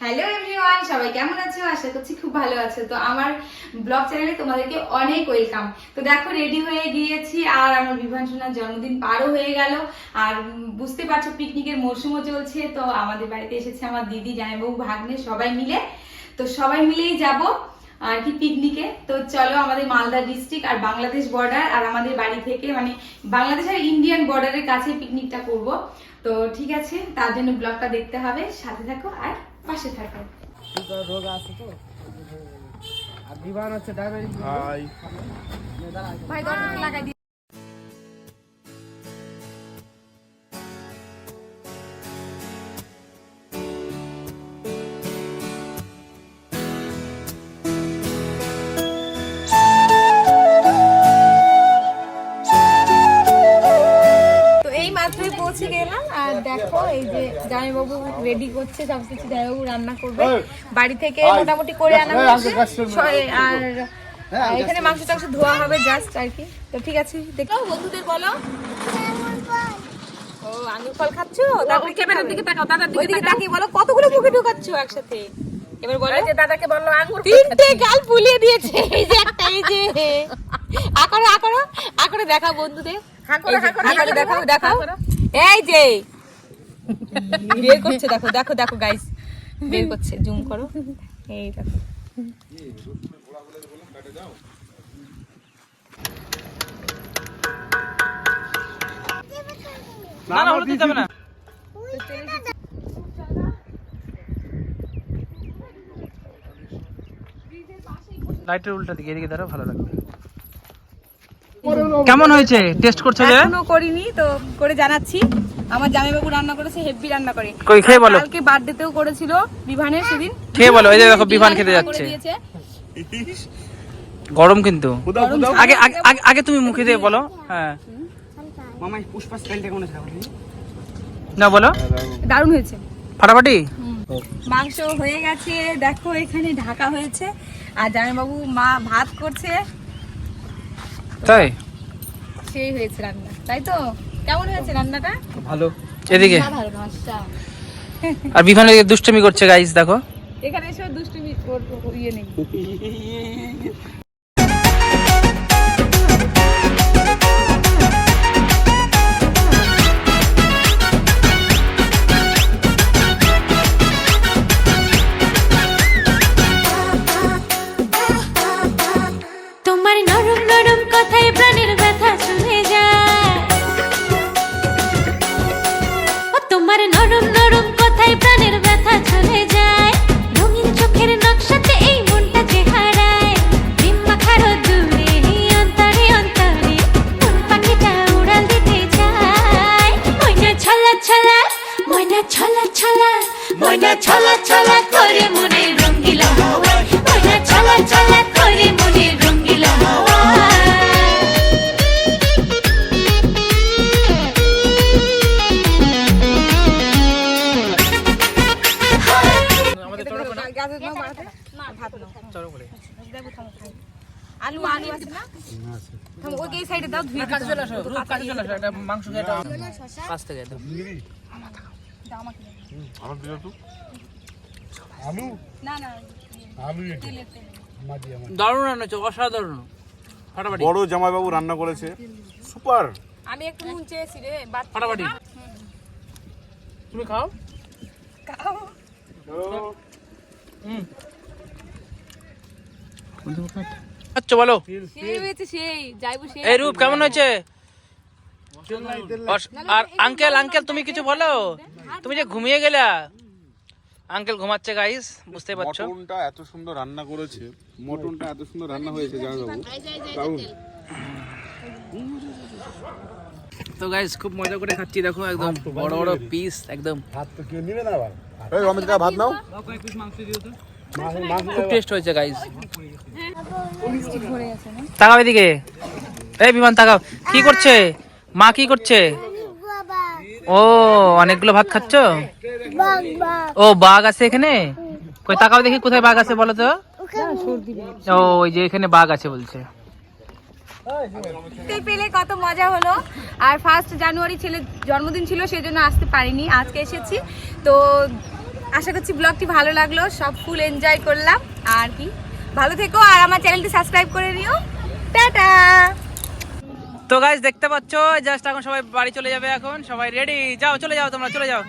Hello everyone সবাই কেমন আছো? আশা করছি খুব ভালো আছো। তো আমার ব্লগ চ্যানেলে তোমাদেরকে অনেক ওয়েলকাম তো দেখো রেডি হয়ে গিয়েছি আর আমার বিভান জন্মদিন পারও হয়ে গেল। আর বুঝতে পারছ পিকনিকের মরশুমও চলছে, তো আমাদের বাড়িতে এসেছে আমার দিদি, জামাইবাবু, ভাগ্নে, সবাই মিলে। তো সবাই মিলেই যাব। আর কি পিকনিকে। তো চলো আমাদের মালদা ডিস্ট্রিক্ট আর বাংলাদেশ বর্ডার আর আমাদের বাড়ি থেকে মানে বাংলাদেশ আর ইন্ডিয়ান বর্ডারের কাছে পিকনিকটা করব। তো ঠিক আছে তার জন্য ব্লগটা দেখতে হবে সাথে থাকো আর পাশে থাকো। রোগ আছে তো আর বিমান হচ্ছে ভাই লাগাই এই যে জামাইবাবু রেডি করছে সব কিছু জামাইবাবু রান্না করবে। বাড়ি থেকে মোটামুটি করে আনা হয়েছে। আর আর এখানে মাংস টাংস ধোয়া হবে জাস্ট আর কি। তো ঠিক আছে দেখো বন্ধুদের বলো। ও আঙুর ফল খাচ্ছো? তারপরে ক্যামেরার দিকে তাকাও দাদার দিকে দিকে তাকিয়ে বলো কতগুলো মুখে ঢোকাচ্ছো একসাথে? এবার বলো। যে দাদাকে বলল আঙ্গুর তিনটে গাল ফুলিয়ে দিয়েছে এই যে একটা এই যে। আকরো আকরো আকরো দেখাও বন্ধুদের। দেখাও দেখাও। এই যে বের করছে দেখো দেখো দেখো গাইস বের করছে জুম করো। এই দেখো। না না হলুদ দিতে না। লাইটের উল্টা দিকে এদিকে দাঁড়াও ভালো লাগবে। কেমন হয়েছে? টেস্ট করছ যে? এখনও করিনি তো করে জানাচ্ছি। আমার জামাইবাবু রান্না করেছে হেভি রান্না করে। কই খেয়ে বলো। কালকে বার্থডেতেও করেছিল বিভানের সেদিন। খেয়ে বলো এই যে দেখো বিমান খেতে যাচ্ছে। গরম কিন্তু। আগে আগে- আগে তুমি মুখে দিয়ে বলো হ্যাঁ। মামাই পুষ্পা স্টাইলটা কোন আছে? না বলো। দারুণ হয়েছে। ফাটাফাটি? মাংস হয়ে গেছে। দেখো এখানে ঢাকা হয়েছে। আর জামাইবাবু মা ভাত করছে। তাই? সেই হয়েছে রান্না তাই তো? কেমন হয়েছে রান্নাটা? ভালো। এদিকে। আচ্ছা। আর বিমান এদিকে দুষ্টুমি করছে গাইস দেখো। এখানে এসে দুষ্টুমি ইয়ে নেই। তোমার নরম নরম কথায় প্রাণের ব্যথা চলে যায়। রঙিন চোখের নকশাতে এই মনটা যে হারায় প্রেম মাখারো দূরে অন্তরে অন্তরে কোন পাখিটা উড়াল দিতে যায় ময়না ছলা ছলা, ময়না ছলা ছলা, ময়না ছলা ছলা করে মনে রঙ্গিলা ময়না ছলা ছলা আলু আলু আছে না? থামো ওকে সাইডে দাও। মাংস পাঁচ থেকে একদম। দাও আমাকে। আমার দিকে তো আলু? না না আলু এটা। তেলের তেল। দারুণ রান্না হচ্ছে অসাধারণ। ফাটাফাটি। বড় জামাইবাবু রান্না করেছে। সুপার। আমি একটু নুন চেয়েছি রে ফাটাফাটি। তুমি খাও। হুম। আচ্ছা বলো। সেই হয়েছে সেই যাইবো সেই। এই রূপ কেমন হয়েছে? আর আঙ্কেল আঙ্কেল তুমি কিছু বলো? তুমি যে ঘুমিয়ে গেলা? আঙ্কেল ঘুমাচ্ছে গাইস বুঝতে পারছ। মটনটা এত সুন্দর রান্না করেছে। মটনটা এত সুন্দর রান্না হয়েছে জামাইবাবু দারুণ। তো গাইস খুব মজা করে খাচ্ছি দেখো একদম বড় বড় পিস একদম। ভাত তো কেউ নিবে না আবার। এই রমেশ ভাত নাও। খুব টেস্ট হয়েছে গাইস তাকাও এদিকে। এই বিমান তাকাও। কি করছে? মা কি করছে? ও অনেকগুলো ভাত খাচ্ছ? ও বাঘ আছে এখানে? কই তাকাও দেখি কোথায় বাঘ আছে বলো তো। ও ওই যে এখানে বাঘ আছে বলছে। পেলে কত মজা হলো। আর ফার্স্ট জানুয়ারি ছেলের জন্মদিন ছিল সেজন্য আসতে পারিনি। আজকে এসেছি। তো আশা করছি ব্লগটি ভালো লাগল, সব ফুল এনজয় করলাম। আর কি? ভালো থেকো, আর আমার চ্যানেলটি সাবস্ক্রাইব করে নিও। টাটা! তো গাইজ দেখতে পাচ্ছ জাস্ট এখন সবাই বাড়ি চলে যাবে এখন। সবাই রেডি যাও, চলে যাও তোমরা, চলে যাও।